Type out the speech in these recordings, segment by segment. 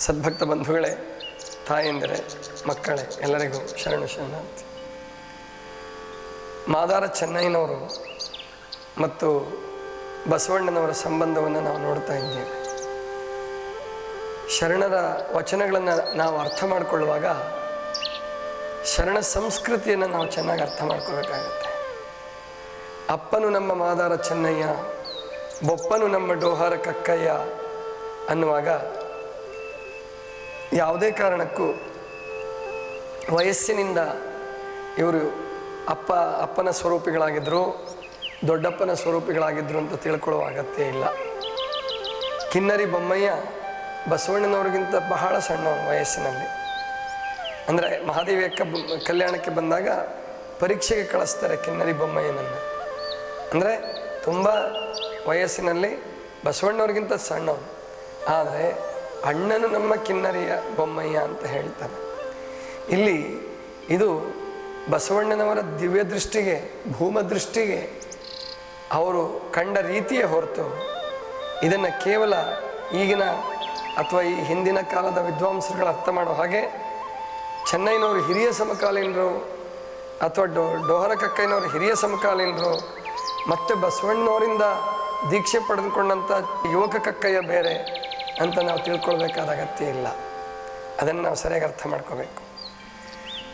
ಸದ್ಭಕ್ತ ಬಂಧುಗಳೇ, ತಾಯಂದಿರೆ, ಮಕ್ಕಳೇ, ಎಲ್ಲರಿಗೂ ಶರಣು ಅಂತ. ಮಾದಾರ ಚೆನ್ನೈನವರು ಮತ್ತು ಬಸವಣ್ಣನವರ ಸಂಬಂಧವನ್ನು ನಾವು ನೋಡ್ತಾ ಇದ್ದೇವೆ. ಶರಣರ ವಚನಗಳನ್ನು ನಾವು ಅರ್ಥ ಮಾಡಿಕೊಳ್ಳುವಾಗ ಶರಣ ಸಂಸ್ಕೃತಿಯನ್ನು ನಾವು ಚೆನ್ನಾಗಿ ಅರ್ಥ ಮಾಡ್ಕೋಬೇಕಾಗತ್ತೆ ಅಪ್ಪನು ನಮ್ಮ ಮಾದಾರ ಚೆನ್ನಯ್ಯ, ಬೊಪ್ಪನು ನಮ್ಮ ಡೋಹಾರ ಕಕ್ಕಯ್ಯ ಅನ್ನುವಾಗ ಯಾವುದೇ ಕಾರಣಕ್ಕೂ ವಯಸ್ಸಿನಿಂದ ಇವರು ಅಪ್ಪ, ಅಪ್ಪನ ಸ್ವರೂಪಿಗಳಾಗಿದ್ದರು ದೊಡ್ಡಪ್ಪನ ಸ್ವರೂಪಿಗಳಾಗಿದ್ದರು ಅಂತ ತಿಳ್ಕೊಳ್ಳುವ ಅಗತ್ಯ ಇಲ್ಲ. ಕಿನ್ನರಿ ಬೊಮ್ಮಯ್ಯ ಬಸವಣ್ಣನವ್ರಿಗಿಂತ ಬಹಳ ಸಣ್ಣ ವಯಸ್ಸಿನಲ್ಲಿ. ಅಂದರೆ ಮಹಾದೇವಿಯಕ್ಕ ಕಲ್ಯಾಣಕ್ಕೆ ಬಂದಾಗ ಪರೀಕ್ಷೆಗೆ ಕಳಿಸ್ತಾರೆ ಕಿನ್ನರಿ ಬೊಮ್ಮಯ್ಯನನ್ನು. ಅಂದರೆ ತುಂಬ ವಯಸ್ಸಿನಲ್ಲಿ ಬಸವಣ್ಣವ್ರಿಗಿಂತ ಸಣ್ಣವನು. ಆದರೆ ಅಣ್ಣನು ನಮ್ಮ ಕಿನ್ನರಿಯ ಬೊಮ್ಮಯ್ಯ ಅಂತ ಹೇಳ್ತಾರೆ. ಇಲ್ಲಿ ಇದು ಬಸವಣ್ಣನವರ ದಿವ್ಯ ದೃಷ್ಟಿಗೆ, ಭೂಮ ದೃಷ್ಟಿಗೆ ಅವರು ಕಂಡ ರೀತಿಯೇ ಹೊರತು ಇದನ್ನು ಕೇವಲ ಈಗಿನ ಅಥವಾ ಈ ಹಿಂದಿನ ಕಾಲದ ವಿದ್ವಾಂಸರುಗಳು ಅರ್ಥ ಮಾಡೋ ಹಾಗೆ ಚೆನ್ನೈನವರು ಹಿರಿಯ ಸಮಕಾಲೀನರು ಅಥವಾ ಡೋ, ಡೋಹರ ಕಕ್ಕಯ್ಯನವರು ಹಿರಿಯ ಸಮಕಾಲೀನರು ಮತ್ತು ಬಸವಣ್ಣನವರಿಂದ ದೀಕ್ಷೆ ಪಡೆದುಕೊಂಡಂಥ ಯುವಕ ಕಕ್ಕಯ್ಯ ಬೇರೆ. ಅಂತ ನಾವು ತಿಳ್ಕೊಳ್ಬೇಕಾದ ಅಗತ್ಯ ಇಲ್ಲ. ಅದನ್ನು ನಾವು ಸರಿಯಾಗಿ ಅರ್ಥ ಮಾಡ್ಕೋಬೇಕು.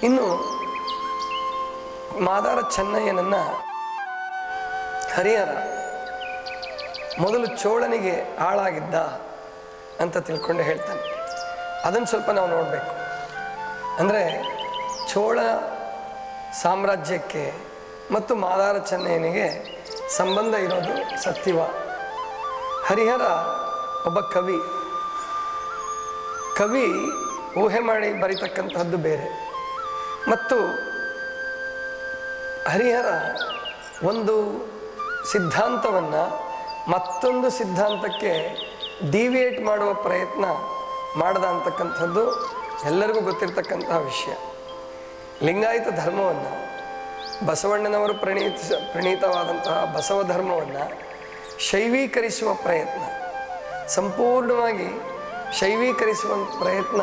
ಇನ್ನು, ಮಾದಾರ ಚೆನ್ನಯ್ಯನನ್ನು ಹರಿಹರ ಮೊದಲು ಚೋಳನಿಗೆ ಹಾಳಾಗಿದ್ದ ಅಂತ ತಿಳ್ಕೊಂಡು ಹೇಳ್ತಾನೆ. ಅದನ್ನು ಸ್ವಲ್ಪ ನಾವು ನೋಡಬೇಕು. ಅಂದರೆ, ಚೋಳ ಸಾಮ್ರಾಜ್ಯಕ್ಕೆ ಮತ್ತು ಮಾದಾರ ಚೆನ್ನಯ್ಯನಿಗೆ ಸಂಬಂಧ ಇರೋದು ಸತ್ಯವ. ಹರಿಹರ ಒಬ್ಬ ಕವಿ. ಕವಿ ಊಹೆ ಮಾಡಿ ಬರೀತಕ್ಕಂತಹದ್ದು ಬೇರೆ. ಮತ್ತು ಹರಿಹರ ಒಂದು ಸಿದ್ಧಾಂತವನ್ನು ಮತ್ತೊಂದು ಸಿದ್ಧಾಂತಕ್ಕೆ ಡಿವಿಯೇಟ್ ಮಾಡುವ ಪ್ರಯತ್ನ ಮಾಡದ ಅಂತಕ್ಕಂಥದ್ದು ಎಲ್ಲರಿಗೂ ಗೊತ್ತಿರತಕ್ಕಂತಹ ವಿಷಯ. ಲಿಂಗಾಯತ ಧರ್ಮವನ್ನು, ಬಸವಣ್ಣನವರು ಪ್ರಣೀತ ಪ್ರಣೀತವಾದಂತಹ ಬಸವ ಧರ್ಮವನ್ನು ಶೈವೀಕರಿಸುವ ಪ್ರಯತ್ನ, ಸಂಪೂರ್ಣವಾಗಿ ಶೈವೀಕರಿಸುವ ಪ್ರಯತ್ನ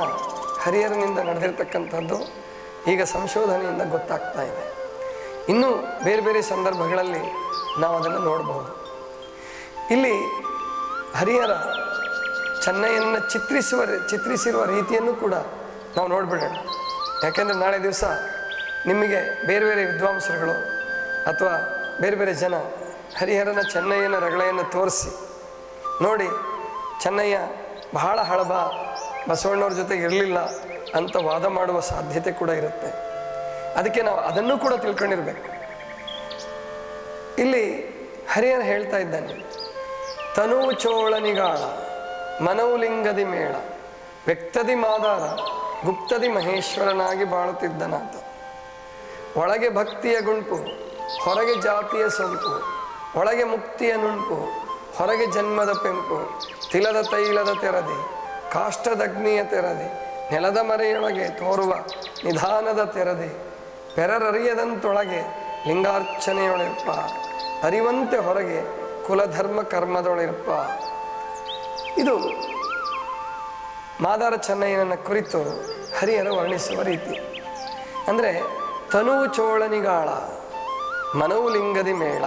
ಹರಿಹರನಿಂದ ನಡೆದಿರ್ತಕ್ಕಂಥದ್ದು ಈಗ ಸಂಶೋಧನೆಯಿಂದ ಗೊತ್ತಾಗ್ತಾ ಇದೆ. ಇನ್ನೂ ಬೇರೆ ಬೇರೆ ಸಂದರ್ಭಗಳಲ್ಲಿ ನಾವು ಅದನ್ನು ನೋಡಬಹುದು. ಇಲ್ಲಿ ಹರಿಹರ ಚೆನ್ನೈಯನ್ನು ಚಿತ್ರಿಸುವ ಚಿತ್ರಿಸಿರುವ ರೀತಿಯನ್ನು ಕೂಡ ನಾವು ನೋಡಿಬಿಡೋಣ. ಯಾಕೆಂದರೆ ನಾಳೆ ದಿವಸ ನಿಮಗೆ ಬೇರೆ ಬೇರೆ ವಿದ್ವಾಂಸರುಗಳು ಅಥವಾ ಬೇರೆ ಬೇರೆ ಜನ ಹರಿಹರನ ಚೆನ್ನಯ್ಯನ ರಗಳೆಯನ್ನು ತೋರಿಸಿ ನೋಡಿ ಚೆನ್ನಯ್ಯ ಬಹಳ ಹಳಬ, ಬಸವಣ್ಣವ್ರ ಜೊತೆ ಇರಲಿಲ್ಲ ಅಂತ ವಾದ ಮಾಡುವ ಸಾಧ್ಯತೆ ಕೂಡ ಇರುತ್ತೆ. ಅದಕ್ಕೆ ನಾವು ಅದನ್ನು ಕೂಡ ತಿಳ್ಕೊಂಡಿರ್ಬೇಕು. ಇಲ್ಲಿ ಹರಿಯರ್ ಹೇಳ್ತಾ ಇದ್ದಾನೆ, ತನು ಚೋಳನಿಗಾಳ ಮನೌಲಿಂಗದಿ ಮೇಳ, ವ್ಯಕ್ತದಿ ಮಾದಾರ, ಗುಪ್ತದಿ ಮಹೇಶ್ವರನಾಗಿ ಬಾಳುತ್ತಿದ್ದನಾತ ಒಳಗೆ ಭಕ್ತಿಯ ಗುಂಪು, ಹೊರಗೆ ಜಾತಿಯ ಸೊಂಪು, ಒಳಗೆ ಮುಕ್ತಿಯ ನುಣುಪು ಹೊರಗೆ ಜನ್ಮದ ಪೆಂಪು, ತಿಲದ ತೈಲದ ತೆರದಿ ಕಾಷ್ಟದಗ್ನಿಯ ತೆರದಿ, ನೆಲದ ಮರೆಯೊಳಗೆ ತೋರುವ ನಿಧಾನದ ತೆರದಿ, ಪೆರರರಿಯದಂತೊಳಗೆ ಲಿಂಗಾರ್ಚನೆಯೊಳಿರ್ಪ, ಅರಿವಂತೆ ಹೊರಗೆ ಕುಲಧರ್ಮ ಕರ್ಮದೊಳಿರ್ಪ. ಇದು ಮಾದಾರ ಚೆನ್ನಯ್ಯನನ್ನು ಕುರಿತು ಹರಿಹರ ವರ್ಣಿಸುವ ರೀತಿ. ಅಂದರೆ ತನು ಚೋಳನಿಗಾಳ, ಮನವು ಲಿಂಗದಿ ಮೇಳ.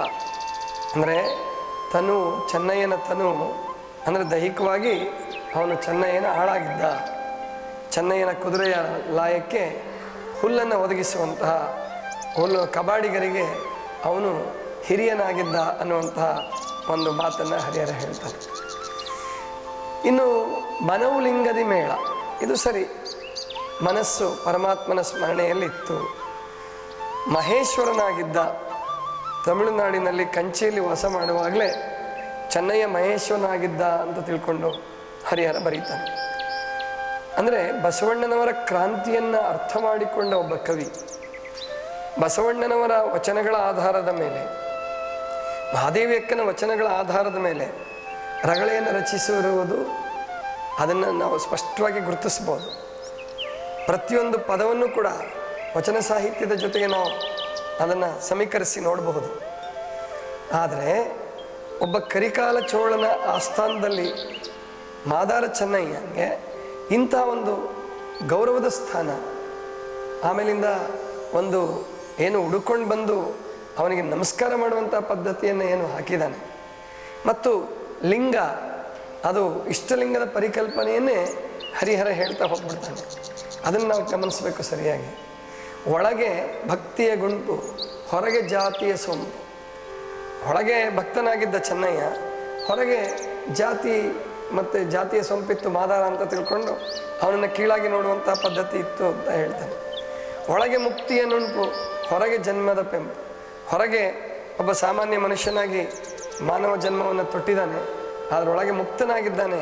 ಅಂದರೆ ತನು ಚೆನ್ನಯ್ಯನ ತನು, ಅಂದರೆ ದೈಹಿಕವಾಗಿ ಅವನು ಚೆನ್ನಯ್ಯನ ಹಾಳಾಗಿದ್ದ. ಚೆನ್ನಯ್ಯನ ಕುದುರೆಯ ಲಾಯಕ್ಕೆ ಹುಲ್ಲನ್ನು ಒದಗಿಸುವಂತಹ, ಹುಲ್ಲು ಕಬಾಡಿಗರಿಗೆ ಅವನು ಹಿರಿಯನಾಗಿದ್ದ ಅನ್ನುವಂತಹ ಒಂದು ಮಾತನ್ನು ಹರಿಹರ ಹೇಳ್ತಾರೆ. ಇನ್ನು ಮನವುಲಿಂಗದಿ ಮೇಳ, ಇದು ಸರಿ, ಮನಸ್ಸು ಪರಮಾತ್ಮನ ಸ್ಮರಣೆಯಲ್ಲಿತ್ತು. ಮಹೇಶ್ವರನಾಗಿದ್ದ ತಮಿಳುನಾಡಿನಲ್ಲಿ ಕಂಚಿಯಲ್ಲಿ ವಾಸ ಮಾಡುವಾಗಲೇ ಚೆನ್ನಯ್ಯ ಮಹೇಶ್ವರನಾಗಿದ್ದ ಅಂತ ತಿಳ್ಕೊಂಡು ಹರಿಹರ ಬರೀತಾನೆ. ಅಂದರೆ ಬಸವಣ್ಣನವರ ಕ್ರಾಂತಿಯನ್ನು ಅರ್ಥ ಮಾಡಿಕೊಂಡ ಒಬ್ಬ ಕವಿ. ಬಸವಣ್ಣನವರ ವಚನಗಳ ಆಧಾರದ ಮೇಲೆ ಮಹಾದೇವಿಯಕ್ಕನ ವಚನಗಳ ಆಧಾರದ ಮೇಲೆ ರಗಳೆಯನ್ನು ರಚಿಸಿರುವುದು ಅದನ್ನು ನಾವು ಸ್ಪಷ್ಟವಾಗಿ ಗುರುತಿಸ್ಬೋದು. ಪ್ರತಿಯೊಂದು ಪದವನ್ನು ಕೂಡ ವಚನ ಸಾಹಿತ್ಯದ ಜೊತೆಗೆ ನಾವು ಅದನ್ನು ಸಮೀಕರಿಸಿ ನೋಡಬಹುದು. ಆದರೆ ಒಬ್ಬ ಕರಿಕಾಲ ಚೋಳನ ಆಸ್ಥಾನದಲ್ಲಿ ಮಾದಾರ ಚೆನ್ನಯ್ಯಂಗೆ ಇಂಥ ಒಂದು ಗೌರವದ ಸ್ಥಾನ, ಆಮೇಲಿಂದ ಒಂದು ಏನು ಹುಡುಕೊಂಡು ಬಂದು ಅವನಿಗೆ ನಮಸ್ಕಾರ ಮಾಡುವಂಥ ಪದ್ಧತಿಯನ್ನು ಏನು ಹಾಕಿದ್ದಾನೆ. ಮತ್ತು ಲಿಂಗ, ಅದು ಇಷ್ಟಲಿಂಗದ ಪರಿಕಲ್ಪನೆಯನ್ನೇ ಹರಿಹರ ಹೇಳ್ತಾ ಹೋಗ್ಬಿಡ್ತಾನೆ. ಅದನ್ನು ನಾವು ಗಮನಿಸಬೇಕು ಸರಿಯಾಗಿ. ಒಳಗೆ ಭಕ್ತಿಯ ಗುಂಪು, ಹೊರಗೆ ಜಾತಿಯ ಸೊಂಪು. ಒಳಗೆ ಭಕ್ತನಾಗಿದ್ದ ಚೆನ್ನಯ್ಯ, ಹೊರಗೆ ಜಾತಿ ಮತ್ತು ಜಾತಿಯ ಸೊಂಪಿತ್ತು ಮಾದಾರ ಅಂತ ತಿಳ್ಕೊಂಡು ಅವನನ್ನು ಕೀಳಾಗಿ ನೋಡುವಂಥ ಪದ್ಧತಿ ಇತ್ತು ಅಂತ ಹೇಳ್ತಾನೆ. ಒಳಗೆ ಮುಕ್ತಿಯ ನುಣುಪು, ಹೊರಗೆ ಜನ್ಮದ ಪೆಂಪು. ಹೊರಗೆ ಒಬ್ಬ ಸಾಮಾನ್ಯ ಮನುಷ್ಯನಾಗಿ ಮಾನವ ಜನ್ಮವನ್ನು ತೊಟ್ಟಿದ್ದಾನೆ ಅದರೊಳಗೆ ಮುಕ್ತನಾಗಿದ್ದಾನೆ.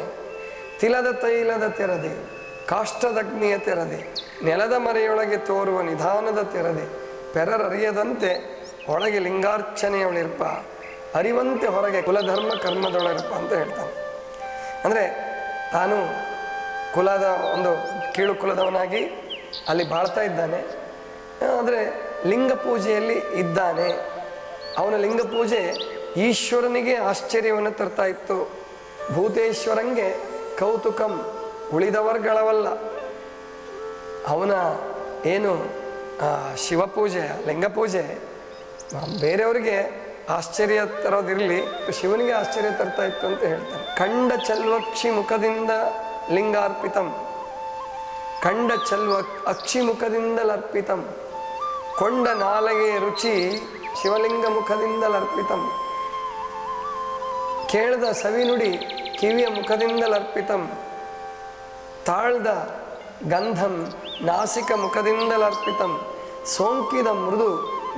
ತಿಲದ ತೈಲದ ತೆರದೆ. ಕಾಷ್ಟದಗ್ನಿಯ ತೆರದೆ, ನೆಲದ ಮರೆಯೊಳಗೆ ತೋರುವ ನಿಧಾನದ ತೆರದೆ, ಪೆರರರಿಯದಂತೆ ಒಳಗೆ ಲಿಂಗಾರ್ಚನೆಯವಳಿರ್ಪ ಅರಿವಂತೆ ಹೊರಗೆ ಕುಲಧರ್ಮ ಕರ್ಮದೊಳಗಿರ್ಪ ಅಂತ ಹೇಳ್ತಾನೆ. ಅಂದರೆ ತಾನು ಕುಲದ ಒಂದು ಕೀಳು ಕುಲದವನಾಗಿ ಅಲ್ಲಿ ಬಾಳ್ತಾ ಇದ್ದಾನೆ. ಆದರೆ ಲಿಂಗ ಪೂಜೆಯಲ್ಲಿ ಇದ್ದಾನೆ. ಅವನ ಲಿಂಗ ಪೂಜೆ ಈಶ್ವರನಿಗೆ ಆಶ್ಚರ್ಯವನ್ನು ತರ್ತಾ ಇತ್ತು. ಭೂತೇಶ್ವರಂಗೆ ಕೌತುಕಂ ಉಳಿದವರ್ಗಳವಲ್ಲ. ಅವನ ಏನು ಶಿವಪೂಜೆ, ಲಿಂಗಪೂಜೆ ಬೇರೆಯವ್ರಿಗೆ ಆಶ್ಚರ್ಯ ತರೋದಿರಲಿ ಶಿವನಿಗೆ ಆಶ್ಚರ್ಯ ತರ್ತಾ ಇತ್ತು ಅಂತ ಹೇಳ್ತಾನೆ ಖಂಡ ಚಲ್ವಕ್ಷಿ ಮುಖದಿಂದ ಲಿಂಗಾರ್ಪಿತಂ. ಖಂಡ ಚಲ್ವ, ಅಕ್ಷಿ ಮುಖದಿಂದಲರ್ಪಿತಂ ಕೊಂಡ ನಾಲಗೆ ರುಚಿ ಶಿವಲಿಂಗ ಮುಖದಿಂದಲರ್ಪಿತಂ ಕೇಳದ ಸವಿನುಡಿ ಕಿವಿಯ ಮುಖದಿಂದಲರ್ಪಿತಂ ತಾಳ್ದ ಗಂಧಂ ನಾಸಿಕ ಮುಖದಿಂದಲರ್ಪಿತಂ ಸೋಂಕಿದ ಮೃದು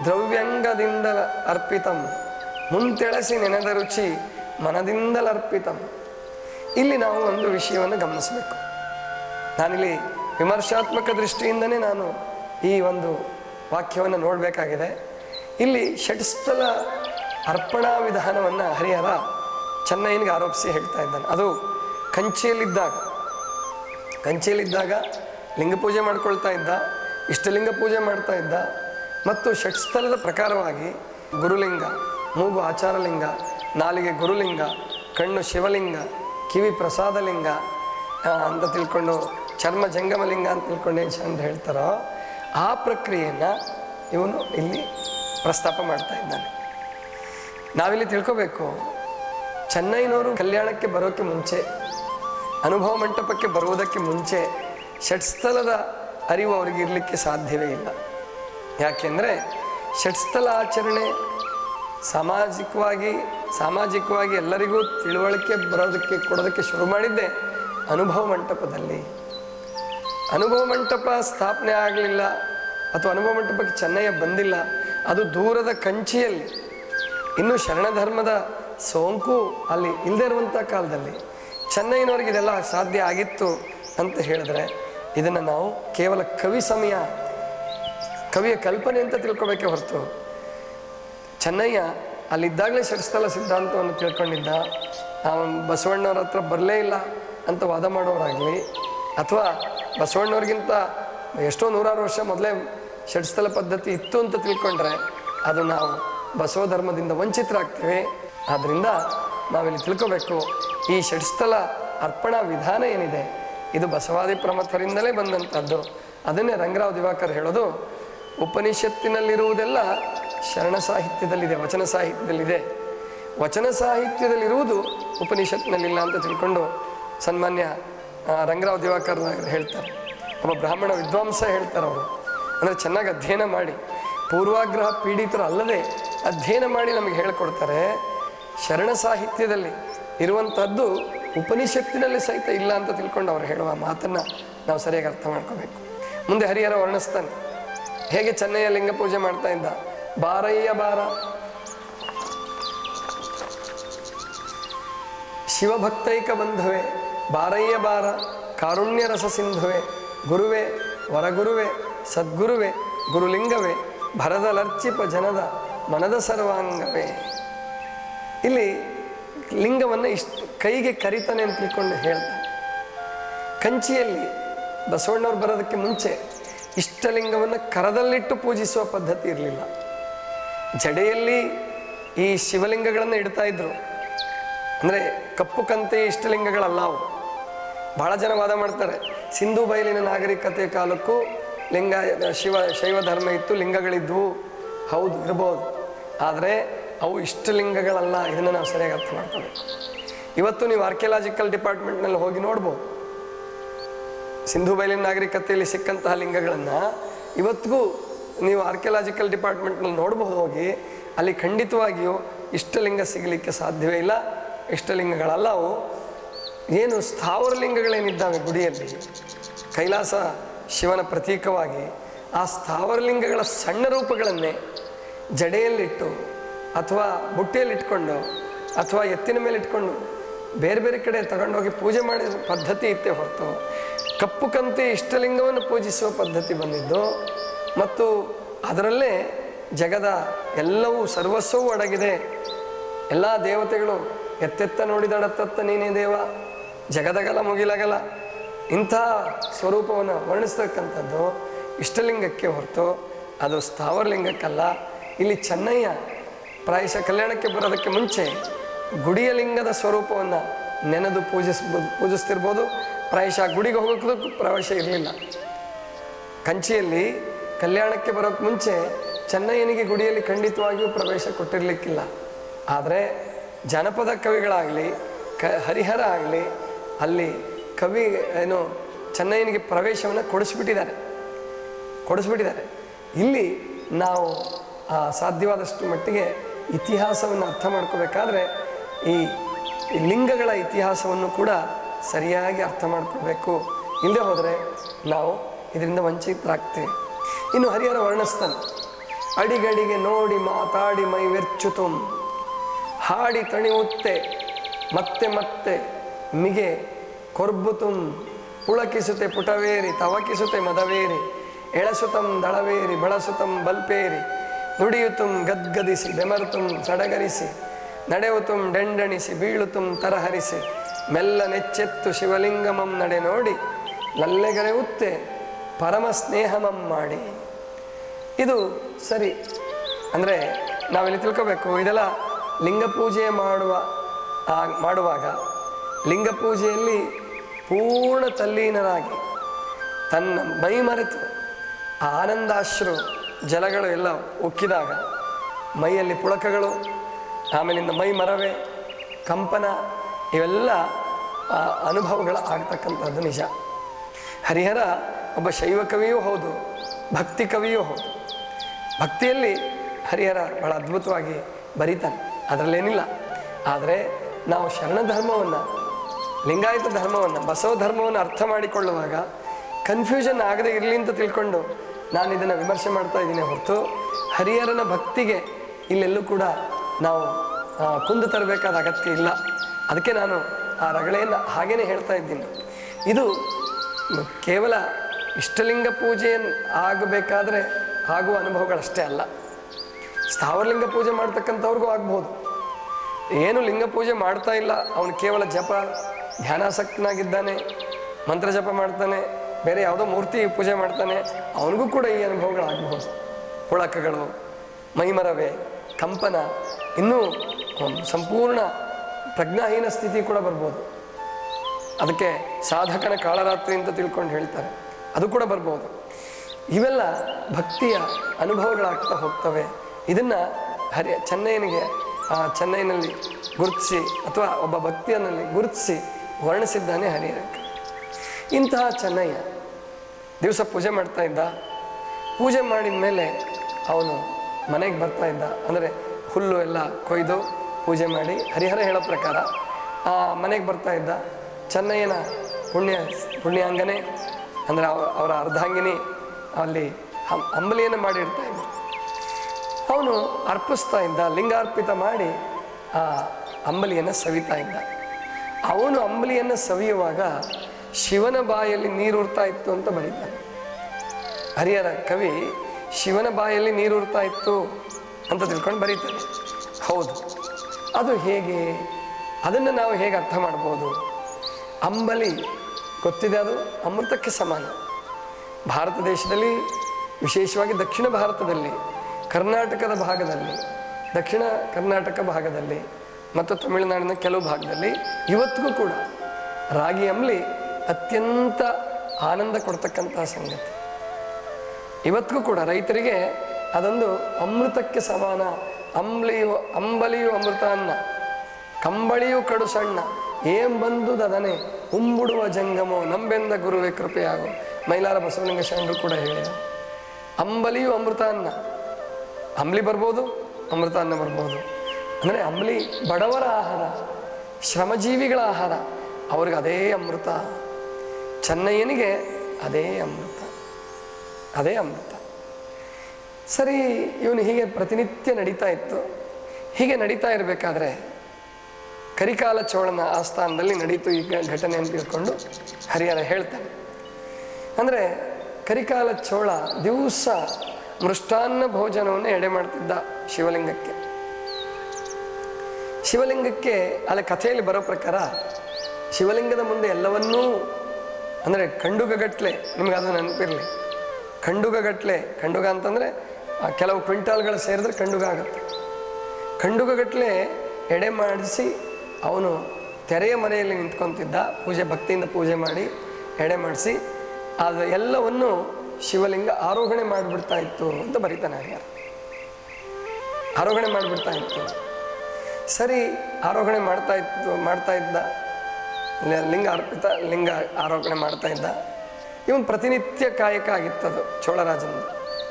ದ್ರವ್ಯಂಗದಿಂದ ಅರ್ಪಿತಂ, ಮುಂತೆಳಸಿ ನೆನೆದ ರುಚಿ ಮನದಿಂದಲರ್ಪಿತಂ ಇಲ್ಲಿ ನಾವು ಒಂದು ವಿಷಯವನ್ನು ಗಮನಿಸಬೇಕು. ನಾನಿಲ್ಲಿ ವಿಮರ್ಶಾತ್ಮಕ ದೃಷ್ಟಿಯಿಂದನೇ ನಾನು ಈ ಒಂದು ವಾಕ್ಯವನ್ನು ನೋಡಬೇಕಾಗಿದೆ. ಇಲ್ಲಿ ಷಟ್ಸ್ಥಲ ಅರ್ಪಣಾ ವಿಧಾನವನ್ನು ಹರಿಹರ ಚೆನ್ನೈನಿಗೆ ಆರೋಪಿಸಿ ಹೇಳ್ತಾ ಇದ್ದಾನೆ. ಅದು ಕಂಚಿಯಲ್ಲಿದ್ದಾಗ ಕಂಚಿಯಲ್ಲಿದ್ದಾಗ ಲಿಂಗ ಪೂಜೆ ಮಾಡ್ಕೊಳ್ತಾ ಇದ್ದ, ಇಷ್ಟಲಿಂಗ ಪೂಜೆ ಮಾಡ್ತಾ ಇದ್ದ, ಮತ್ತು ಷಟ್ಸ್ಥಲದ ಪ್ರಕಾರವಾಗಿ ಗುರುಲಿಂಗ, ಮೂಗು ಆಚಾರಲಿಂಗ, ನಾಲಿಗೆ ಗುರುಲಿಂಗ, ಕಣ್ಣು ಶಿವಲಿಂಗ, ಕಿವಿ ಪ್ರಸಾದಲಿಂಗ ಅಂತ ತಿಳ್ಕೊಂಡು ಚರ್ಮ ಜಂಗಮಲಿಂಗ ಅಂತ ತಿಳ್ಕೊಂಡು ಏನು ಚಂದ ಹೇಳ್ತಾರೋ ಆ ಪ್ರಕ್ರಿಯೆಯನ್ನು ಇವನು ಇಲ್ಲಿ ಪ್ರಸ್ತಾಪ ಮಾಡ್ತಾ ಇದ್ದಾನೆ. ನಾವಿಲ್ಲಿ ತಿಳ್ಕೋಬೇಕು, ಚೆನ್ನೈನವರು ಕಲ್ಯಾಣಕ್ಕೆ ಬರೋಕ್ಕೆ ಮುಂಚೆ ಅನುಭವ ಮಂಟಪಕ್ಕೆ ಬರುವುದಕ್ಕೆ ಮುಂಚೆ ಷಟ್ಸ್ಥಲದ ಅರಿವು ಅವರಿಗೆ ಇರಲಿಕ್ಕೆ ಸಾಧ್ಯವೇ ಇಲ್ಲ. ಯಾಕೆಂದರೆ ಷಟ್ಸ್ಥಲ ಆಚರಣೆ ಸಾಮಾಜಿಕವಾಗಿ ಸಾಮಾಜಿಕವಾಗಿ ಎಲ್ಲರಿಗೂ ತಿಳುವಳಿಕೆ ಬರೋದಕ್ಕೆ, ಕೊಡೋದಕ್ಕೆ ಶುರು ಮಾಡಿದ್ದೆ ಅನುಭವ ಮಂಟಪದಲ್ಲಿ. ಅನುಭವ ಮಂಟಪ ಸ್ಥಾಪನೆ ಆಗಲಿಲ್ಲ ಅಥವಾ ಅನುಭವ ಮಂಟಪಕ್ಕೆ ಚೆನ್ನಯ್ಯ ಬಂದಿಲ್ಲ, ಅದು ದೂರದ ಕಂಚಿಯಲ್ಲಿ. ಇನ್ನು ಶರಣಧರ್ಮದ ಸೋಂಕು ಅಲ್ಲಿ ಇಲ್ಲದೇ ಇರುವಂಥ ಕಾಲದಲ್ಲಿ ಚೆನ್ನೈನವ್ರಿಗೆ ಇದೆಲ್ಲ ಸಾಧ್ಯ ಆಗಿತ್ತು ಅಂತ ಹೇಳಿದ್ರೆ ಇದನ್ನು ನಾವು ಕೇವಲ ಕವಿ ಸಮಯ, ಕವಿಯ ಕಲ್ಪನೆ ಅಂತ ತಿಳ್ಕೊಬೇಕೆ ಹೊರತು ಚೆನ್ನಯ್ಯ ಅಲ್ಲಿದ್ದಾಗಲೇ ಶರಸ್ಥಲ ಸಿದ್ಧಾಂತವನ್ನು ತಿಳ್ಕೊಂಡಿದ್ದ ಅವನು ಬಸವಣ್ಣವ್ರ ಹತ್ರ ಬರಲೇ ಇಲ್ಲ ಅಂತ ವಾದ ಮಾಡೋರಾಗಲಿ, ಅಥವಾ ಬಸವಣ್ಣವ್ರಿಗಿಂತ ಎಷ್ಟೋ ನೂರಾರು ವರ್ಷ ಮೊದಲೇ ಷಟ್ಸ್ಥಲ ಪದ್ಧತಿ ಇತ್ತು ಅಂತ ತಿಳ್ಕೊಂಡ್ರೆ ಅದು ನಾವು ಬಸವ ಧರ್ಮದಿಂದ ವಂಚಿತರಾಗ್ತೇವೆ. ಆದ್ದರಿಂದ ನಾವಿಲ್ಲಿ ತಿಳ್ಕೋಬೇಕು, ಈ ಷಡ್ಸ್ಥಲ ಅರ್ಪಣಾ ವಿಧಾನ ಏನಿದೆ? ಇದು ಬಸವಾದಿ ಪ್ರಮಥರಿಂದಲೇ ಬಂದಂಥದ್ದು. ಅದನ್ನೇ ರಂಗರಾವ್ ದಿವಾಕರ್ ಹೇಳೋದು, ಉಪನಿಷತ್ತಿನಲ್ಲಿರುವುದೆಲ್ಲ ಶರಣ ಸಾಹಿತ್ಯದಲ್ಲಿದೆ, ವಚನ ಸಾಹಿತ್ಯದಲ್ಲಿದೆ. ವಚನ ಸಾಹಿತ್ಯದಲ್ಲಿರುವುದು ಉಪನಿಷತ್ನಲ್ಲಿಲ್ಲ ಅಂತ ತಿಳ್ಕೊಂಡು ಸನ್ಮಾನ್ಯ ರಂಗರಾವ್ ದಿವಾಕರ್ ಹೇಳ್ತಾರೆ. ಒಬ್ಬ ಬ್ರಾಹ್ಮಣ ವಿದ್ವಾಂಸ ಹೇಳ್ತಾರೆ ಅವರು. ಅಂದರೆ ಚೆನ್ನಾಗಿ ಅಧ್ಯಯನ ಮಾಡಿ. ಪೂರ್ವಾಗ್ರಹ ಪೀಡಿತರು ಅಲ್ಲದೆ ಅಧ್ಯಯನ ಮಾಡಿ ನಮಗೆ ಹೇಳ್ಕೊಡ್ತಾರೆ. ಶರಣ ಸಾಹಿತ್ಯದಲ್ಲಿ ಇರುವಂಥದ್ದು ಉಪನಿಷತ್ತಿನಲ್ಲಿ ಸಹಿತ ಇಲ್ಲ ಅಂತ ತಿಳ್ಕೊಂಡು ಅವ್ರು ಹೇಳುವ ಮಾತನ್ನು ನಾವು ಸರಿಯಾಗಿ ಅರ್ಥ ಮಾಡ್ಕೋಬೇಕು. ಮುಂದೆ ಹರಿಹರ ವರ್ಣಿಸ್ತಾನೆ ಹೇಗೆ ಚೆನ್ನಯ್ಯ ಲಿಂಗ ಪೂಜೆ ಮಾಡ್ತಾ ಇದ್ದ? ಬಾರಯ್ಯ ಬಾರ. ಶಿವಭಕ್ತೈಕ ಬಂಧುವೆ, ಬಾರಯ್ಯ ಬಾರ. ಕಾರುಣ್ಯ ರಸ ಸಿಂಧುವೆ, ಗುರುವೆ, ವರಗುರುವೆ, ಸದ್ಗುರುವೆ, ಗುರುಲಿಂಗವೇ ಭರದಲರ್ಚಿಪ ಜನದ ಮನದ ಸರ್ವಾಂಗವೇ. ಇಲ್ಲಿ ಲಿಂಗವನ್ನು ಇಷ್ಟು ಕೈಗೆ ಕರಿತಾನೆ ಅಂತ ತಿಳ್ಕೊಂಡು ಹೇಳ್ತಾನೆ ಕಂಚಿಯಲ್ಲಿ ಬಸವಣ್ಣವ್ರು ಬರೋದಕ್ಕೆ ಮುಂಚೆ ಇಷ್ಟಲಿಂಗವನ್ನು ಕರದಲ್ಲಿಟ್ಟು ಪೂಜಿಸುವ ಪದ್ಧತಿ ಇರಲಿಲ್ಲ. ಜಡೆಯಲ್ಲಿ ಈ ಶಿವಲಿಂಗಗಳನ್ನು ಇಡ್ತಾ ಇದ್ರು. ಅಂದರೆ ಕಪ್ಪು ಕಂತೆ ಇಷ್ಟಲಿಂಗಗಳಲ್ಲ ಅವು. ಭಾಳ ಜನ ವಾದ ಮಾಡ್ತಾರೆ, ಸಿಂಧು ಬಯಲಿನ ನಾಗರಿಕತೆ ಕಾಲಕ್ಕೂ ಲಿಂಗ, ಶಿವ, ಶೈವ ಧರ್ಮ ಇತ್ತು, ಲಿಂಗಗಳಿದ್ವು, ಹೌದು, ಇರ್ಬೋದು. ಆದರೆ ಅವು ಇಷ್ಟು ಲಿಂಗಗಳಲ್ಲ, ಇದನ್ನು ನಾವು ಸರಿಯಾಗಿ ಅರ್ಥ ಮಾಡ್ಕೋಬೇಕು. ಇವತ್ತು ನೀವು ಆರ್ಕಿಯಲಾಜಿಕಲ್ ಡಿಪಾರ್ಟ್ಮೆಂಟ್ನಲ್ಲಿ ಹೋಗಿ ನೋಡ್ಬೋದು. ಸಿಂಧು ಬಯಲಿನ ನಾಗರಿಕತೆಯಲ್ಲಿ ಸಿಕ್ಕಂತಹ ಲಿಂಗಗಳನ್ನು ಇವತ್ತಿಗೂ ನೀವು ಆರ್ಕಿಯಲಾಜಿಕಲ್ ಡಿಪಾರ್ಟ್ಮೆಂಟ್ನಲ್ಲಿ ನೋಡಬಹುದು ಹೋಗಿ, ಅಲ್ಲಿ ಖಂಡಿತವಾಗಿಯೂ ಇಷ್ಟಲಿಂಗ ಸಿಗಲಿಕ್ಕೆ ಸಾಧ್ಯವೇ ಇಲ್ಲ ಇಷ್ಟಲಿಂಗಗಳಲ್ಲ ಅವು. ಏನು ಸ್ಥಾವರ ಲಿಂಗಗಳೇನಿದ್ದಾವೆ ಗುಡಿಯಲ್ಲಿ? ಕೈಲಾಸ ಶಿವನ ಪ್ರತೀಕವಾಗಿ ಆ ಸ್ಥಾವರಲಿಂಗಗಳ ಸಣ್ಣ ರೂಪಗಳನ್ನೇ ಜಡೆಯಲ್ಲಿಟ್ಟು ಅಥವಾ ಬುಟ್ಟಿಯಲ್ಲಿಟ್ಕೊಂಡು ಅಥವಾ ಎತ್ತಿನ ಮೇಲೆ ಇಟ್ಕೊಂಡು ಬೇರೆ ಬೇರೆ ಕಡೆ ತಗೊಂಡೋಗಿ ಪೂಜೆ ಮಾಡಿದ ಪದ್ಧತಿ ಇತ್ತೇ ಹೊರತು ಕಪ್ಪು ಕಂತೆ ಇಷ್ಟಲಿಂಗವನ್ನು ಪೂಜಿಸುವ ಪದ್ಧತಿ ಬಂದಿದ್ದು ಮತ್ತು ಅದರಲ್ಲೇ ಜಗದ ಎಲ್ಲವೂ ಸರ್ವಸ್ವವೂ ಅಡಗಿದೆ. ಎಲ್ಲ ದೇವತೆಗಳು ಎತ್ತೆತ್ತ ನೋಡಿದಡತ್ತತ್ತ ನೀನೇ ದೇವ, ಜಗದಗಲ ಮುಗಿಲಗಲ. ಇಂಥ ಸ್ವರೂಪವನ್ನು ವರ್ಣಿಸ್ತಕ್ಕಂಥದ್ದು ಇಷ್ಟಲಿಂಗಕ್ಕೆ ಹೊರತು, ಅದು ಸ್ಥಾವರಲಿಂಗಕ್ಕಲ್ಲ, ಇಲ್ಲಿ ಚೆನ್ನಯ್ಯ ಪ್ರಾಯಶಃ ಕಲ್ಯಾಣಕ್ಕೆ ಬರೋದಕ್ಕೆ ಮುಂಚೆ ಗುಡಿಯ ಲಿಂಗದ ಸ್ವರೂಪವನ್ನು ನೆನೆದು ಪೂಜಿಸ್ಬೋದು ಪೂಜಿಸ್ತಿರ್ಬೋದು. ಪ್ರಾಯಶಃ ಗುಡಿಗೆ ಹೋಗೋಕ್ಕೂ ಪ್ರವೇಶ ಇರಲಿಲ್ಲ. ಕಂಚಿಯಲ್ಲಿ ಕಲ್ಯಾಣಕ್ಕೆ ಬರೋಕ್ಕೆ ಮುಂಚೆ ಚೆನ್ನಯ್ಯನಿಗೆ ಗುಡಿಯಲ್ಲಿ ಖಂಡಿತವಾಗಿಯೂ ಪ್ರವೇಶ ಕೊಟ್ಟಿರಲಿಕ್ಕಿಲ್ಲ. ಆದರೆ ಜನಪದ ಕವಿಗಳಾಗಲಿ, ಕ, ಹರಿಹರ ಆಗಲಿ, ಅಲ್ಲಿ ಕವಿ, ಏನು, ಚೆನ್ನಯ್ಯನಿಗೆ ಪ್ರವೇಶವನ್ನು ಕೊಡಿಸ್ಬಿಟ್ಟಿದ್ದಾರೆ. ಕೊಡಿಸ್ಬಿಟ್ಟಿದ್ದಾರೆ. ಇಲ್ಲಿ ನಾವು ಸಾಧ್ಯವಾದಷ್ಟು ಮಟ್ಟಿಗೆ ಇತಿಹಾಸವನ್ನು ಅರ್ಥ ಮಾಡ್ಕೋಬೇಕಾದ್ರೆ ಈ ಲಿಂಗಗಳ ಇತಿಹಾಸವನ್ನು ಕೂಡ ಸರಿಯಾಗಿ ಅರ್ಥ ಮಾಡ್ಕೋಬೇಕು. ಇಲ್ಲದೆ ಹೋದರೆ ನಾವು ಇದರಿಂದ ವಂಚಿತರಾಗ್ತೀವಿ. ಇನ್ನು ಹರಿಹರ ವರ್ಣಿಸ್ತಾನೆ ಅಡಿಗಡಿಗೆ ನೋಡಿ ಮಾತಾಡಿ ಮೈ ವೆರ್ಚುತುಂ, ಹಾಡಿ ತಣಿವುತ್ತೆ ಮತ್ತೆ ಮತ್ತೆ ಮಿಗೆ ಕೊರ್ಬುತುಂ ಪುಳಕಿಸುತ್ತೆ ಪುಟವೇರಿ ತವಕಿಸುತ್ತೆ ಮದವೇರಿ, ಎಳಸುತಂ ದಳವೇರಿ, ಬಳಸುತಂ ಬಲ್ಪೇರಿ ನುಡಿಯುತುಂ, ಗದ್ಗದಿಸಿ, ಬೆಮರುತುಂ, ಸಡಗರಿಸಿ, ನಡೆಯುತುಂ, ಡೆಂಡಣಿಸಿ, ಬೀಳುತುಂ, ತರಹರಿಸಿ, ಮೆಲ್ಲ ನೆಚ್ಚೆತ್ತು ಶಿವಲಿಂಗಮಂ ನಡೆ ನೋಡಿ ಲಲ್ಲೆಗರೆಯುತ್ತೆ ಪರಮ ಸ್ನೇಹಮಂ ಮಾಡಿ. ಇದು ಸರಿ. ಅಂದರೆ ನಾವಿಲ್ಲಿ ತಿಳ್ಕೋಬೇಕು, ಇದೆಲ್ಲ ಲಿಂಗ ಪೂಜೆ ಮಾಡುವ ಮಾಡುವಾಗ ಲಿಂಗ ಪೂಜೆಯಲ್ಲಿ ಪೂರ್ಣ ತಲ್ಲೀನರಾಗಿ ತನ್ನ ಮೈ ಮರೆತು ಆನಂದಾಶ್ರು ಜಲಗಳು ಎಲ್ಲ ಉಕ್ಕಿದಾಗ ಮೈಯಲ್ಲಿ ಪುಳಕಗಳು, ಆಮೇಲಿಂದ ಮೈ ಮರವೇ, ಕಂಪನ, ಇವೆಲ್ಲ ಅನುಭವಗಳು ಆಗ್ತಕ್ಕಂಥದ್ದು ನಿಜ. ಹರಿಹರ ಒಬ್ಬ ಶೈವ ಕವಿಯೂ ಹೌದು, ಭಕ್ತಿ ಕವಿಯೂ ಹೌದು. ಭಕ್ತಿಯಲ್ಲಿ ಹರಿಹರ ಬಹಳ ಅದ್ಭುತವಾಗಿ ಬರೀತಾನೆ. ಅದರಲ್ಲೇನಿಲ್ಲ. ಆದರೆ ನಾವು ಶರಣ ಧರ್ಮವನ್ನು, ಲಿಂಗಾಯತ ಧರ್ಮವನ್ನು, ಬಸವ ಧರ್ಮವನ್ನು ಅರ್ಥ ಮಾಡಿಕೊಳ್ಳುವಾಗ ಕನ್ಫ್ಯೂಷನ್ ಆಗದೆ ಇರಲಿ ಅಂತ ತಿಳ್ಕೊಂಡು ನಾನು ಇದನ್ನು ವಿಮರ್ಶೆ ಮಾಡ್ತಾ ಇದ್ದೀನಿ ಹೊರತು ಹರಿಹರನ ಭಕ್ತಿಗೆ ಇಲ್ಲೆಲ್ಲೂ ಕೂಡ ನಾವು ಕುಂದು ತರಬೇಕಾದ ಅಗತ್ಯ ಇಲ್ಲ. ಅದಕ್ಕೆ ನಾನು ಆ ರಗಳೆಯನ್ನು ಹಾಗೇನೆ ಹೇಳ್ತಾ ಇದ್ದೀನಿ. ಇದು ಕೇವಲ ಇಷ್ಟಲಿಂಗ ಪೂಜೆ ಆಗಬೇಕಾದ್ರೆ ಆಗುವ ಅನುಭವಗಳಷ್ಟೇ ಅಲ್ಲ. ಸ್ಥಾವರಲಿಂಗ ಪೂಜೆ ಮಾಡ್ತಕ್ಕಂಥವ್ರಿಗೂ ಆಗ್ಬೋದು. ಏನು ಲಿಂಗ ಪೂಜೆ ಮಾಡ್ತಾ ಇಲ್ಲ. ಅವನು ಕೇವಲ ಜಪ, ಧ್ಯಾನಾಸಕ್ತನಾಗಿದ್ದಾನೆ, ಮಂತ್ರ ಜಪ ಮಾಡ್ತಾನೆ ಬೇರೆ ಯಾವುದೋ ಮೂರ್ತಿ ಪೂಜೆ ಮಾಡ್ತಾನೆ, ಅವನಿಗೂ ಕೂಡ ಈ ಅನುಭವಗಳಾಗಬಹುದು ಹುಳಕಗಳು ಮೈಮರವೆ, ಕಂಪನ, ಇನ್ನೂ ಸಂಪೂರ್ಣ ಪ್ರಜ್ಞಾಹೀನ ಸ್ಥಿತಿ ಕೂಡ ಬರ್ಬೋದು. ಅದಕ್ಕೆ ಸಾಧಕನ ಕಾಳರಾತ್ರಿ ಅಂತ ತಿಳ್ಕೊಂಡು ಹೇಳ್ತಾರೆ, ಅದು ಕೂಡ ಬರ್ಬೋದು. ಇವೆಲ್ಲ ಭಕ್ತಿಯ ಅನುಭವಗಳಾಗ್ತಾ ಹೋಗ್ತವೆ. ಇದನ್ನು ಹರಿ ಚೆನ್ನೈನಿಗೆ ಆ ಚೆನ್ನೈನಲ್ಲಿ ಗುರುತಿಸಿ, ಅಥವಾ ಒಬ್ಬ ಭಕ್ತಿಯನ್ನಲ್ಲಿ ಗುರುತಿಸಿ ವರ್ಣಿಸಿದ್ದಾನೆ ಹರಿಹರಕ್ಕೆ. ಇಂತಹ ಚೆನ್ನಯ್ಯ. ದಿವಸ ಪೂಜೆ ಮಾಡ್ತಾ ಇದ್ದ. ಪೂಜೆ ಮಾಡಿದ ಮೇಲೆ ಅವನು ಮನೆಗೆ ಬರ್ತಾ ಇದ್ದ. ಅಂದರೆ ಹುಲ್ಲು ಎಲ್ಲ ಕೊಯ್ದು ಪೂಜೆ ಮಾಡಿ ಹರಿಹರ ಹೇಳೋ ಪ್ರಕಾರ ಆ ಮನೆಗೆ ಬರ್ತಾ ಇದ್ದ. ಚೆನ್ನಯ್ಯನ ಪುಣ್ಯ, ಪುಣ್ಯಾಂಗನೆ, ಅಂದರೆ ಅವ ಅವರ ಅರ್ಧಾಂಗಿನಿ ಅಲ್ಲಿ ಹಂ- ಅಂಬಲಿಯನ್ನು ಮಾಡಿಡ್ತಾ ಇದ್ದ. ಅವನು ಅರ್ಪಿಸ್ತಾ ಇದ್ದ, ಲಿಂಗಾರ್ಪಿತ ಮಾಡಿ ಆ ಅಂಬಲಿಯನ್ನು ಸವಿತಾ ಇದ್ದ. ಅವನು ಅಂಬಲಿಯನ್ನು ಸವಿಯುವಾಗ ಶಿವನ ಬಾಯಲ್ಲಿ ನೀರುರ್ತಾ ಇತ್ತು ಅಂತ ಬರೀತಾರೆ. ಹರಿಹರ ಕವಿ ಶಿವನ ಬಾಯಲ್ಲಿ ನೀರೂರ್ತಾ ಇತ್ತು ಅಂತ ತಿಳ್ಕೊಂಡು ಬರೀತಾರೆ. ಹೌದು. ಅದು ಹೇಗೆ? ಅದನ್ನು ನಾವು ಹೇಗೆ ಅರ್ಥ ಮಾಡ್ಬೋದು? ಅಂಬಲಿ ಗೊತ್ತಿದೆ ಅದು? ಅಮೃತಕ್ಕೆ ಸಮಾನ. ಭಾರತ ದೇಶದಲ್ಲಿ, ವಿಶೇಷವಾಗಿ ದಕ್ಷಿಣ ಭಾರತದಲ್ಲಿ, ಕರ್ನಾಟಕದ ಭಾಗದಲ್ಲಿ, ದಕ್ಷಿಣ ಕರ್ನಾಟಕ ಭಾಗದಲ್ಲಿ, ಮತ್ತು ತಮಿಳುನಾಡಿನ ಕೆಲವು ಭಾಗದಲ್ಲಿ ಇವತ್ತಿಗೂ ಕೂಡ ರಾಗಿ ಅಂಬ್ಲಿ ಅತ್ಯಂತ ಆನಂದ ಕೊಡ್ತಕ್ಕಂತಹ ಸಂಗತಿ. ಇವತ್ತಿಗೂ ಕೂಡ ರೈತರಿಗೆ ಅದೊಂದು ಅಮೃತಕ್ಕೆ ಸಮಾನ. ಅಂಬ್ಲಿಯು, ಅಂಬಲಿಯು ಅಮೃತ ಅನ್ನ, ಕಂಬಳಿಯು ಕಡು ಸಣ್ಣ ಏಂ ಬಂದು ದದನೆ ಉಂಬುಡುವ ಜಂಗಮೋ ನಂಬೆಂದ ಗುರುವೆ ಕೃಪೆಯಾಗು. ಮೈಲಾರ ಬಸವಲಿಂಗ ಶರಣರು ಕೂಡ ಹೇಳಿದರು ಅಂಬಲಿಯು ಅಮೃತ ಅನ್ನ. ಅಂಬ್ಲಿ ಬರ್ಬೋದು, ಅಮೃತ ಅನ್ನ ಬರ್ಬೋದು. ಅಂದರೆ ಅಂಬ್ಲಿ ಬಡವರ ಆಹಾರ, ಶ್ರಮಜೀವಿಗಳ ಆಹಾರ. ಅವ್ರಿಗೆ ಅದೇ ಅಮೃತ. ಚೆನ್ನಯ್ಯನಿಗೆ ಅದೇ ಅಮೃತ ಅದೇ ಅಮೃತ. ಸರಿ, ಇವನು ಹೀಗೆ ಪ್ರತಿನಿತ್ಯ ನಡೀತಾ ಇತ್ತು. ಹೀಗೆ ನಡೀತಾ ಇರಬೇಕಾದ್ರೆ ಕರಿಕಾಲ ಚೋಳನ ಆಸ್ಥಾನದಲ್ಲಿ ನಡೀತು ಈ ಘಟನೆ ಅಂತ ತಿಳ್ಕೊಂಡು ಹರಿಹರ ಹೇಳ್ತಾನೆ. ಅಂದರೆ ಕರಿಕಾಲ ಚೋಳ ದಿವಸ ಮೃಷ್ಟಾನ್ನ ಭೋಜನವನ್ನು ಎಡೆ ಮಾಡ್ತಿದ್ದ ಶಿವಲಿಂಗಕ್ಕೆ. ಶಿವಲಿಂಗಕ್ಕೆ ಅಲ್ಲ ಕಥೆಯಲ್ಲಿ ಬರೋ ಪ್ರಕಾರ ಶಿವಲಿಂಗದ ಮುಂದೆ ಎಲ್ಲವನ್ನೂ ಅಂದರೆ ಖಂಡುಗಗಟ್ಲೆ ನಿಮ್ಗೆ ಅದು ನೆನಪಿರಲಿ. ಖಂಡುಗಗಟ್ಲೆ ಖಂಡುಗ ಅಂತಂದರೆ ಆ ಕೆಲವು ಕ್ವಿಂಟಾಲ್ಗಳು ಸೇರಿದ್ರೆ ಖಂಡುಗ ಆಗುತ್ತೆ. ಖಂಡುಗಗಟ್ಲೆ ಎಡೆ ಮಾಡಿಸಿ ಅವನು ತೆರೆಯ ಮನೆಯಲ್ಲಿ ನಿಂತ್ಕೊತಿದ್ದ, ಪೂಜೆ ಭಕ್ತಿಯಿಂದ ಪೂಜೆ ಮಾಡಿ ಎಡೆ ಮಾಡಿಸಿ, ಅದು ಎಲ್ಲವನ್ನು ಶಿವಲಿಂಗ ಆರೋಹಣೆ ಮಾಡಿಬಿಡ್ತಾ ಇತ್ತು ಅಂತ ಬರೀತಾನೆ ಹರಿಹರ ಆರೋಹಣೆ ಮಾಡಿಬಿಡ್ತಾ ಇತ್ತು. ಸರಿ, ಆರೋಹಣೆ ಮಾಡ್ತಾ ಇತ್ತು, ಮಾಡ್ತಾ ಇದ್ದ. ಲಿಂಗ ಅರ್ಪಿತ, ಲಿಂಗ ಆರೋಪಣೆ ಮಾಡ್ತಾ ಇದ್ದ. ಇವನು ಪ್ರತಿನಿತ್ಯ ಕಾಯಕ ಆಗಿತ್ತದು ಚೋಳರಾಜನ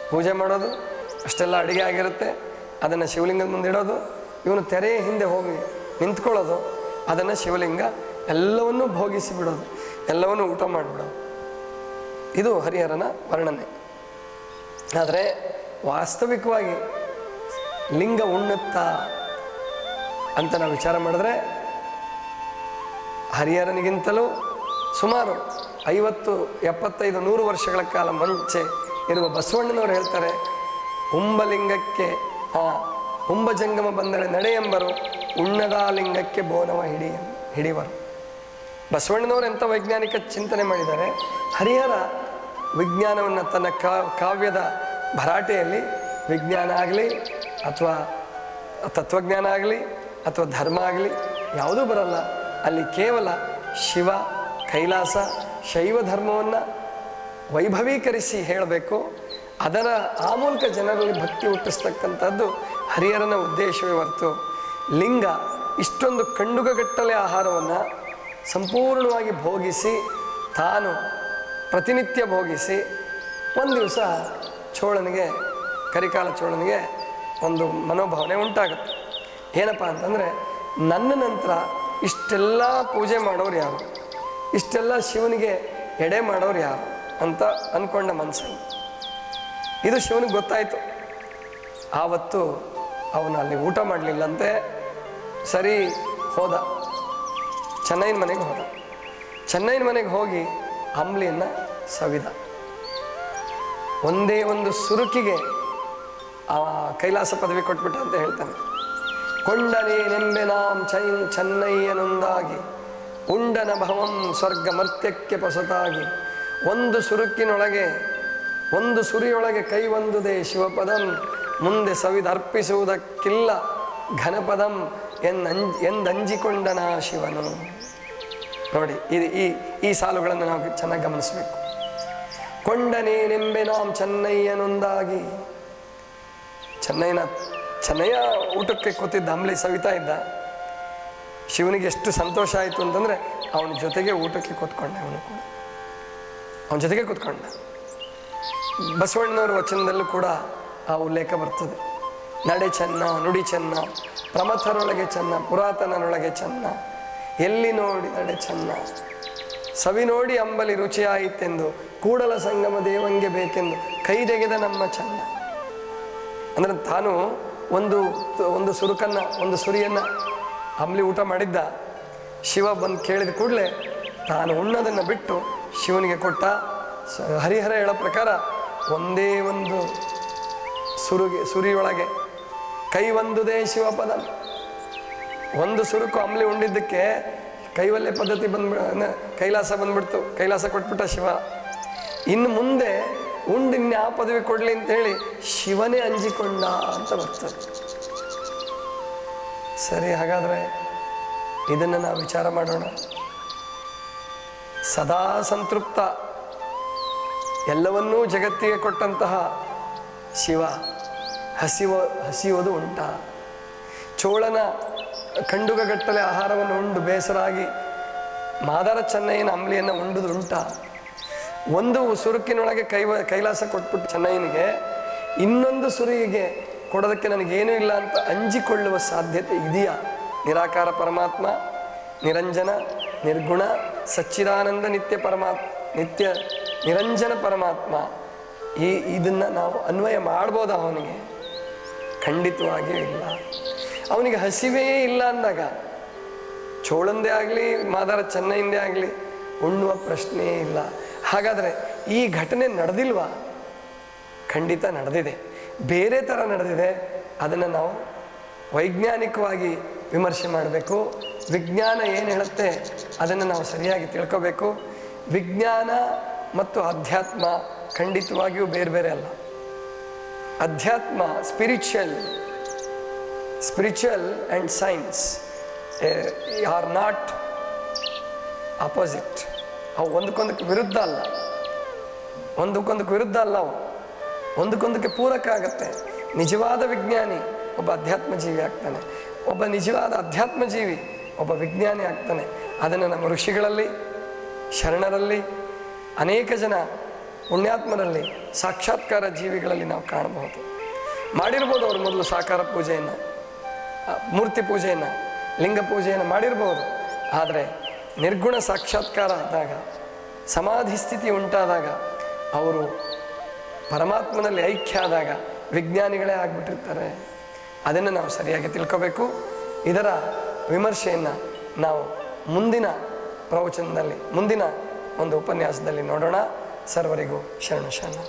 ಪೂಜೆ ಮಾಡೋದು, ಅಷ್ಟೆಲ್ಲ ಅಡುಗೆ ಆಗಿರುತ್ತೆ. ಅದನ್ನು ಶಿವಲಿಂಗದ ಮುಂದೆ ಇಡೋದು, ಇವನು ತೆರೆಯ ಹಿಂದೆ ಹೋಗಿ ನಿಂತ್ಕೊಳ್ಳೋದು, ಅದನ್ನು ಶಿವಲಿಂಗ ಎಲ್ಲವನ್ನೂ ಭೋಗಿಸಿ ಬಿಡೋದು, ಎಲ್ಲವನ್ನೂ ಊಟ ಮಾಡಿಬಿಡೋದು. ಇದು ಹರಿಹರನ ವರ್ಣನೆ. ಆದರೆ ವಾಸ್ತವಿಕವಾಗಿ ಲಿಂಗ ಉಣ್ಣುತ್ತಾ ಅಂತ ನಾವು ವಿಚಾರ ಮಾಡಿದ್ರೆ ಹರಿಹರನಿಗಿಂತಲೂ ಸುಮಾರು ಐವತ್ತು, ಎಪ್ಪತ್ತೈದು, ನೂರು ವರ್ಷಗಳ ಕಾಲ ಮುಂಚೆ ಇರುವ ಬಸವಣ್ಣನವರು ಹೇಳ್ತಾರೆ ಉಂಬಲಿಂಗಕ್ಕೆ ಆ ಉಂಬಜಂಗಮ ಬಂದರೆ ನಡೆಯೆಂಬರು ಉಣ್ಣದ ಲಿಂಗಕ್ಕೆ ಬೋನವ ಹಿಡಿ, ಹಿಡಿವರು. ಬಸವಣ್ಣನವರು ಎಂಥ ವೈಜ್ಞಾನಿಕ ಚಿಂತನೆ ಮಾಡಿದ್ದಾರೆ, ಹರಿಹರ ವಿಜ್ಞಾನವನ್ನು ತನ್ನ ಕಾವ್ಯದ ಭರಾಟೆಯಲ್ಲಿ ವಿಜ್ಞಾನ ಆಗಲಿ ಅಥವಾ ತತ್ವಜ್ಞಾನ ಆಗಲಿ ಅಥವಾ ಧರ್ಮ ಆಗಲಿ ಯಾವುದೂ ಬರಲ್ಲ. ಅಲ್ಲಿ ಕೇವಲ ಶಿವ, ಕೈಲಾಸ, ಶೈವ ಧರ್ಮವನ್ನು ವೈಭವೀಕರಿಸಿ ಹೇಳಬೇಕು. ಅದರ ಆ ಮೂಲಕ ಜನರಲ್ಲಿ ಭಕ್ತಿ ಹುಟ್ಟಿಸ್ತಕ್ಕಂಥದ್ದು ಹರಿಹರನ ಉದ್ದೇಶವೇ ಹೊರತು. ಲಿಂಗ ಇಷ್ಟೊಂದು ಕಂಡುಗಗಟ್ಟಲೆ ಆಹಾರವನ್ನು ಸಂಪೂರ್ಣವಾಗಿ ಭೋಗಿಸಿ, ತಾನು ಪ್ರತಿನಿತ್ಯ ಭೋಗಿಸಿ, ಒಂದು ದಿವಸ ಚೋಳನಿಗೆ, ಕರಿಕಾಲ ಚೋಳನಿಗೆ ಒಂದು ಮನೋಭಾವನೆ ಉಂಟಾಗುತ್ತೆ. ಏನಪ್ಪ ಅಂತಂದರೆ, ನನ್ನ ನಂತರ ಇಷ್ಟೆಲ್ಲ ಪೂಜೆ ಮಾಡೋರು ಯಾರು? ಇಷ್ಟೆಲ್ಲ ಶಿವನಿಗೆ ಎಡೆ ಮಾಡೋರು ಯಾರು ಅಂತ ಅಂದ್ಕೊಂಡ ಮನಸ್ಸಲ್ಲಿ ಇದು ಶಿವನಿಗೆ ಗೊತ್ತಾಯಿತು. ಆವತ್ತು ಅವನು ಅಲ್ಲಿ ಊಟ ಮಾಡಲಿಲ್ಲಂತೆ ಸರಿ ಹೋದ. ಚೆನ್ನೈನ ಮನೆಗೆ ಹೋದ. ಚೆನ್ನೈನ ಮನೆಗೆ ಹೋಗಿ ಅಂಬ್ಲಿಯನ್ನು ಸವಿದ. ಒಂದೇ ಒಂದು ಸುರುಕಿಗೆ ಆ ಕೈಲಾಸ ಪದವಿ ಕೊಟ್ಬಿಟ್ಟ ಅಂತ ಹೇಳ್ತಾನೆ. ಕೊಂಡನೇ ನೆಂಬೆನಾಂ ಚೈ ಚೆನ್ನಯ್ಯನೊಂದಾಗಿ, ಉಂಡನ ಭವಂ ಸ್ವರ್ಗ ಮರ್ತ್ಯಕ್ಕೆ ಪೊಸತಾಗಿ, ಒಂದು ಸುರುಕಿನೊಳಗೆ, ಒಂದು ಸುರಿಯೊಳಗೆ ಕೈ ಒಂದುದೇ ಶಿವಪದಂ, ಮುಂದೆ ಸವಿದರ್ಪಿಸುವುದಕ್ಕಿಲ್ಲ ಘನಪದಂ ಎಂದಂಜ್ ಎಂದಂಜಿಕೊಂಡನ ಶಿವನು. ನೋಡಿ, ಇದು ಈ ಈ ಸಾಲುಗಳನ್ನು ನಾವು ಚೆನ್ನಾಗಿ ಗಮನಿಸಬೇಕು. ಕೊಂಡನೇ ನೆಂಬೆನಾಂ ಚೆನ್ನಯ್ಯನೊಂದಾಗಿ ಚೆನ್ನೈನ ಚೆನ್ನಯ್ಯ ಊಟಕ್ಕೆ ಕೂತಿದ್ದ ಅಂಬಲಿ ಸವಿತಾ ಇದ್ದ. ಶಿವನಿಗೆ ಎಷ್ಟು ಸಂತೋಷ ಆಯಿತು ಅಂತಂದರೆ ಅವನ ಜೊತೆಗೆ ಊಟಕ್ಕೆ ಕೂತ್ಕೊಂಡೆ ಅವನು ಕೂಡ. ಅವನ ಜೊತೆಗೆ ಕೂತ್ಕೊಂಡ. ಬಸವಣ್ಣನವರ ವಚನದಲ್ಲೂ ಕೂಡ ಆ ಉಲ್ಲೇಖ ಬರ್ತದೆ. ನಡೆ ಚೆನ್ನ, ನುಡಿ ಚೆನ್ನ ಪ್ರಮಥರೊಳಗೆ ಚೆನ್ನ, ಪುರಾತನನೊಳಗೆ ಚೆನ್ನ, ಎಲ್ಲಿ ನೋಡಿ ನಡೆ ಚೆನ್ನ, ಸವಿ ನೋಡಿ ಅಂಬಲಿ ರುಚಿಯಾಯಿತೆಂದು, ಕೂಡಲ ಸಂಗಮ ದೇವಂಗೆ ಬೇಕೆಂದು ಕೈದೆಗೆದ ನಮ್ಮ ಚೆನ್ನ. ಅಂದರೆ ತಾನು ಒಂದು ಒಂದು ಸುರುಕನ್ನು, ಒಂದು ಸುರಿಯನ್ನು ಅಂಬ್ಲಿ ಊಟ ಮಾಡಿದ್ದ. ಶಿವ ಬಂದು ಕೇಳಿದ ಕೂಡಲೇ ತಾನು ಉಣ್ಣೋದನ್ನು ಬಿಟ್ಟು ಶಿವನಿಗೆ ಕೊಟ್ಟ. ಹರಿಹರ ಹೇಳೋ ಪ್ರಕಾರ ಒಂದೇ ಒಂದು ಸುರುಗೆ, ಸುರಿಯೊಳಗೆ ಕೈ ಒಂದುದೇ ಶಿವಪದ ಒಂದು ಸುರುಕು ಅಂಬ್ಲಿ ಉಂಡಿದ್ದಕ್ಕೆ ಕೈವಲ್ಲೆ ಪದ್ಧತಿ ಬಂದ್ಬಿ ಕೈಲಾಸ ಬಂದ್ಬಿಡ್ತು. ಕೈಲಾಸ ಕೊಟ್ಬಿಟ್ಟ ಶಿವ. ಇನ್ನು ಮುಂದೆ ಉಂಡು ಇನ್ಯಾವ ಪದವಿ ಕೊಡಲಿ ಅಂತೇಳಿ ಶಿವನೇ ಅಂಜಿಕೊಂಡ ಅಂತ ಬರ್ತದೆ. ಸರಿ, ಹಾಗಾದರೆ ಇದನ್ನು ನಾವು ವಿಚಾರ ಮಾಡೋಣ. ಸದಾ ಸಂತೃಪ್ತ ಎಲ್ಲವನ್ನೂ ಜಗತ್ತಿಗೆ ಕೊಟ್ಟಂತಹ ಶಿವ, ಹಸಿವ, ಹಸಿಯೋದು ಉಂಟ. ಚೋಳನ ಕಂಡುಗಟ್ಟಲೆ ಆಹಾರವನ್ನು ಉಂಡು ಬೇಸರಾಗಿ ಮಾದರ ಚೆನ್ನೈನ ಅಂಬಲಿಯನ್ನು ಉಂಡುದು ಉಂಟ ಒಂದು ಸುರುಕಿನೊಳಗೆ ಕೈ ಕೈಲಾಸ ಕೊಟ್ಬಿಟ್ಟು ಚೆನ್ನೈನಿಗೆ ಇನ್ನೊಂದು ಸುರುಕಿಗೆ ಕೊಡೋದಕ್ಕೆ ನನಗೇನೂ ಇಲ್ಲ ಅಂತ ಅಂಜಿಕೊಳ್ಳುವ ಸಾಧ್ಯತೆ ಇದೆಯಾ? ನಿರಾಕಾರ ಪರಮಾತ್ಮ, ನಿರಂಜನ, ನಿರ್ಗುಣ, ಸಚ್ಚಿದಾನಂದ ನಿತ್ಯ ಪರಮಾತ್ಮ ನಿತ್ಯ ನಿರಂಜನ ಪರಮಾತ್ಮ, ಈ, ಇದನ್ನು ನಾವು ಅನ್ವಯ ಮಾಡ್ಬೋದಾ ಅವನಿಗೆ? ಖಂಡಿತವಾಗಿಯೂ ಇಲ್ಲ. ಅವನಿಗೆ ಹಸಿವೆಯೇ ಇಲ್ಲ ಅಂದಾಗ, ಚೋಳಂದೇ ಆಗಲಿ, ಮಾದಾರ ಚೆನ್ನೈಂದೇ ಆಗಲಿ ಉಣ್ಣುವ ಪ್ರಶ್ನೆಯೇ ಇಲ್ಲ. ಹಾಗಾದರೆ ಈ ಘಟನೆ ನಡೆದಿಲ್ವಾ? ಖಂಡಿತ ನಡೆದಿದೆ. ಬೇರೆ ಥರ ನಡೆದಿದೆ. ಅದನ್ನು ನಾವು ವೈಜ್ಞಾನಿಕವಾಗಿ ವಿಮರ್ಶೆ ಮಾಡಬೇಕು. ವಿಜ್ಞಾನ ಏನು ಹೇಳುತ್ತೆ ಅದನ್ನು ನಾವು ಸರಿಯಾಗಿ ತಿಳ್ಕೋಬೇಕು. ವಿಜ್ಞಾನ ಮತ್ತು ಅಧ್ಯಾತ್ಮ ಖಂಡಿತವಾಗಿಯೂ ಬೇರೆ ಬೇರೆ ಅಲ್ಲ. ಅಧ್ಯಾತ್ಮ spiritual spiritual and science are not opposite ಅವು ಒಂದಕ್ಕೊಂದಕ್ಕೆ ವಿರುದ್ಧ ಅಲ್ಲ. ಒಂದಕ್ಕೊಂದಕ್ಕೆ ವಿರುದ್ಧ ಅಲ್ಲ ಅವು. ಒಂದಕ್ಕೊಂದಕ್ಕೆ ಪೂರಕ ಆಗುತ್ತೆ. ನಿಜವಾದ ವಿಜ್ಞಾನಿ ಒಬ್ಬ ಅಧ್ಯಾತ್ಮ ಜೀವಿ ಆಗ್ತಾನೆ. ಒಬ್ಬ ನಿಜವಾದ ಅಧ್ಯಾತ್ಮ ಜೀವಿ ಒಬ್ಬ ವಿಜ್ಞಾನಿ ಆಗ್ತಾನೆ. ಅದನ್ನು ನಮ್ಮ ಋಷಿಗಳಲ್ಲಿ, ಶರಣರಲ್ಲಿ, ಅನೇಕ ಜನ ಪುಣ್ಯಾತ್ಮರಲ್ಲಿ, ಸಾಕ್ಷಾತ್ಕಾರ ಜೀವಿಗಳಲ್ಲಿ ನಾವು ಕಾಣಬಹುದು. ಮಾಡಿರ್ಬೋದು ಅವರು ಮೊದಲು ಸಾಕಾರ ಪೂಜೆಯನ್ನು ಮೂರ್ತಿ ಪೂಜೆಯನ್ನು, ಲಿಂಗ ಪೂಜೆಯನ್ನು ಮಾಡಿರ್ಬೋದು. ಆದರೆ ನಿರ್ಗುಣ ಸಾಕ್ಷಾತ್ಕಾರ ಆದಾಗ, ಸಮಾಧಿ ಸ್ಥಿತಿ ಉಂಟಾದಾಗ, ಅವರು ಪರಮಾತ್ಮನಲ್ಲಿ ಐಕ್ಯ ಆದಾಗ ವಿಜ್ಞಾನಿಗಳೇ ಆಗಿಬಿಟ್ಟಿರ್ತಾರೆ. ಅದನ್ನು ನಾವು ಸರಿಯಾಗಿ ತಿಳ್ಕೋಬೇಕು. ಇದರ ವಿಮರ್ಶೆಯನ್ನು ನಾವು ಮುಂದಿನ ಪ್ರವಚನದಲ್ಲಿ, ಮುಂದಿನ ಒಂದು ಉಪನ್ಯಾಸದಲ್ಲಿ ನೋಡೋಣ. ಸರ್ವರಿಗೂ ಶರಣ ಶರಣ.